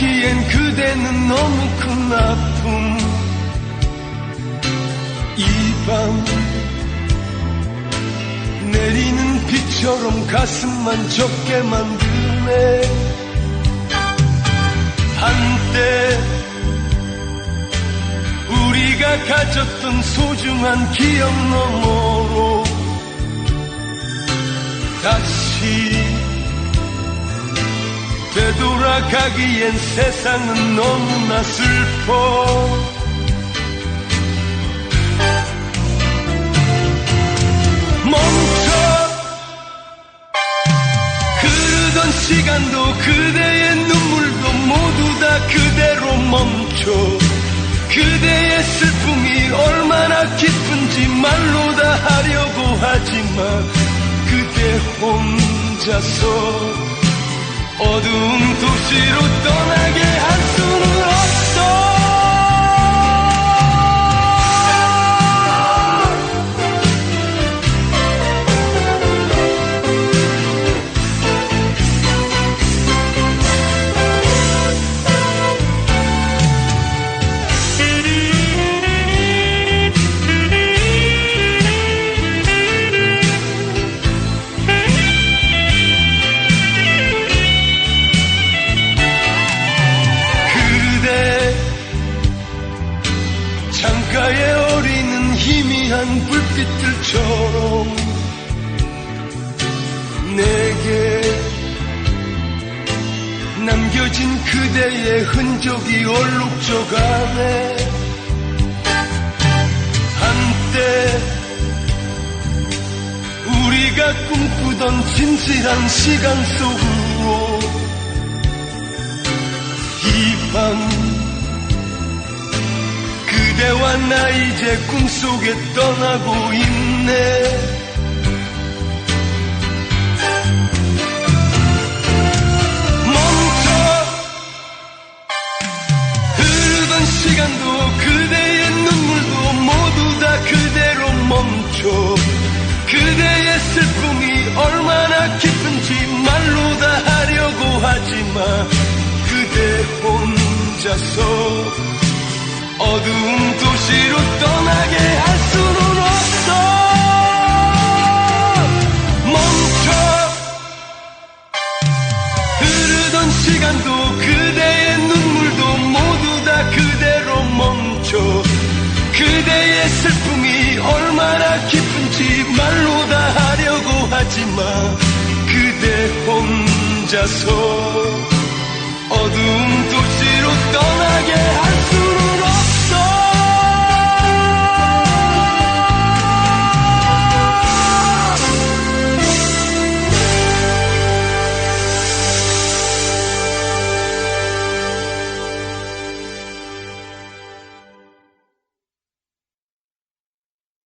받기엔 그대는 너무 큰 아픔 이 밤 내리는 비처럼 가슴만 좁게 만드네. 한때 우리가 가졌던 소중한 기억 너머로 다시 되돌아가기엔 세상은 너무나 슬퍼. 멈춰. 흐르던 시간도 그대의 눈물도 모두 다 그대로 멈춰. 그대의 슬픔이 얼마나 깊은지 말로 다 하려고 하지만 그대 혼자서 어두운 도시로 떠나게 할 수는 빛들처럼 내게 남겨진 그대의 흔적이 얼룩져 가네 한때 우리가 꿈꾸던 진실한 시간 속으로 이밤 그대와 나 이제 꿈속에 떠나고 있네. 멈춰. 흐르던 시간도 그대의 눈물도 모두 다 그대로 멈춰. 그대의 슬픔이 얼마나 깊은지 말로 다 하려고 하지만 그대 혼자서 어두운 도시로 떠나게 할 수는 없어. 멈춰. 흐르던 시간도 그대의 눈물도 모두 다 그대로 멈춰. 그대의 슬픔이 얼마나 깊은지 말로 다 하려고 하지만 그대 혼자서 어두운